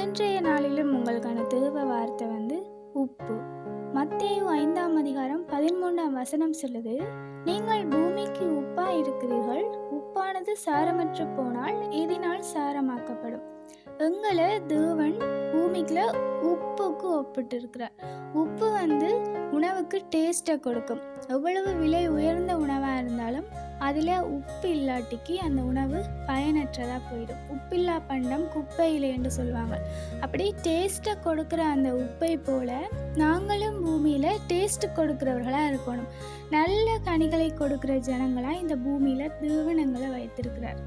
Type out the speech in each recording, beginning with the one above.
இன்றைய நாளிலும் உங்களுக்கான தேவ வார்த்தை வந்து உப்பு. மத்தேயு ஐந்தாம் அதிகாரம் பதிமூன்றாம் வசனம் சொல்லுது நீங்கள் பூமிக்கு உப்பா இருக்கிறீர்கள் உப்பானது சாரமற்று போனால் இதனால் சாரமாக்கப்படும். எங்களை தேவன் பூமிக்குள்ள உப்புக்கு ஒப்பிட்டு இருக்கிறார் உப்பு வந்து உணவுக்கு டேஸ்ட்டை கொடுக்கும். எவ்வளவு விலை உயர்ந்த உணவு அதில் உப்பு இல்லாட்டிக்கு அந்த உணவு பயனற்றதாக போயிடும். உப்பில்லா பண்டம் குப்பையிலே என்று சொல்லுவாங்க. அப்படி டேஸ்ட்டை கொடுக்குற அந்த உப்பை போல நாங்களும் பூமியில் டேஸ்ட் கொடுக்குறவர்களாக இருக்கணும். நல்ல கனிகளை கொடுக்குற ஜனங்களாக இந்த பூமியில் திருவனங்களை வைத்திருக்கிறார்.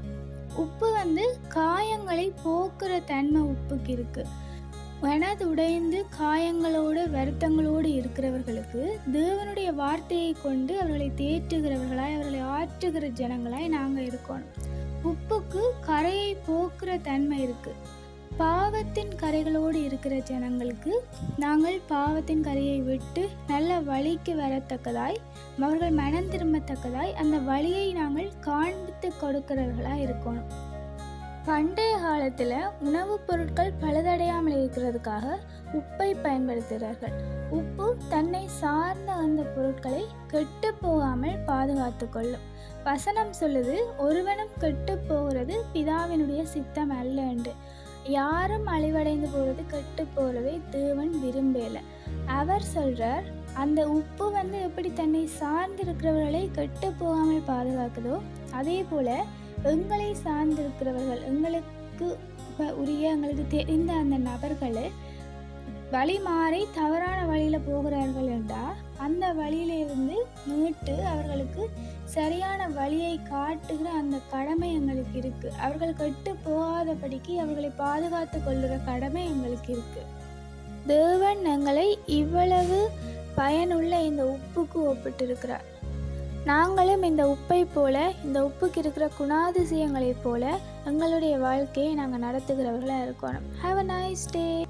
உப்பு வந்து காயங்களை போக்குற தன்மை உப்புக்கு இருக்குது மனதுடைந்து காயங்களோடு வருத்தங்களோடு இருக்கிறவர்களுக்கு தேவனுடைய வார்த்தையை கொண்டு அவர்களை தேற்றுகிறவர்களாய் அவர்களை ஆற்றுகிற ஜனங்களாய் நாங்கள் இருக்கணும் உப்புக்கு கரையை போக்குற தன்மை இருக்கு. பாவத்தின் கரைகளோடு இருக்கிற ஜனங்களுக்கு நாங்கள் பாவத்தின் கரையை விட்டு நல்ல வழிக்கு வரத்தக்கதாய் அவர்கள் மனம் திரும்பத்தக்கதாய் அந்த வழியை நாங்கள் காண்பித்து கொடுக்கிறவர்களாக இருக்கணும் பண்டைய காலத்தில் உணவுப் பொருட்கள் பழுதடையாமல் இருக்கிறதுக்காக உப்பை பயன்படுத்துகிறார்கள். உப்பு தன்னை சார்ந்த அந்த பொருட்களை கெட்டு போகாமல் பாதுகாத்து கொள்ளும். வசனம் சொல்லுது ஒருவனும் கெட்டு போகிறது பிதாவினுடைய சித்தம் அல்ல என்று. யாரும் அழிவடைந்து போகிறது கெட்டு போகிறதை தேவன் விரும்பலை. அவர் சொல்கிறார் அந்த உப்பு வந்து எப்படி தன்னை சார்ந்து இருக்கிறவர்களை கெட்டு போகாமல் பாதுகாக்குதோ அதே போல் எங்களை சார்ந்திருக்கிறவர்கள் எங்களுக்கு உரிய எங்களுக்கு தெரிந்த அந்த நபர்கள் வழி மாறி தவறான வழியில் போகிறார்கள் என்றால் அந்த வழியிலிருந்து மீட்டு அவர்களுக்கு சரியான வழியை காட்டுகிற அந்த கடமை எங்களுக்கு இருக்கு. அவர்கள் கெட்டு போகாதபடிக்கு அவர்களை பாதுகாத்து கொள்ளுற கடமை எங்களுக்கு இருக்கு. தேவன் எங்களை இவ்வளவு பயனுள்ள இந்த உப்புக்கு ஒப்பிட்டிருக்கிறார். நாங்களும் இந்த உப்பை போல இந்த உப்புக்கு இருக்கிற குணாதிசயங்களைப் போல எங்களுடைய வாழ்க்கையை நாங்கள் நடத்துகிறவர்களாக இருக்கணும். Have a nice day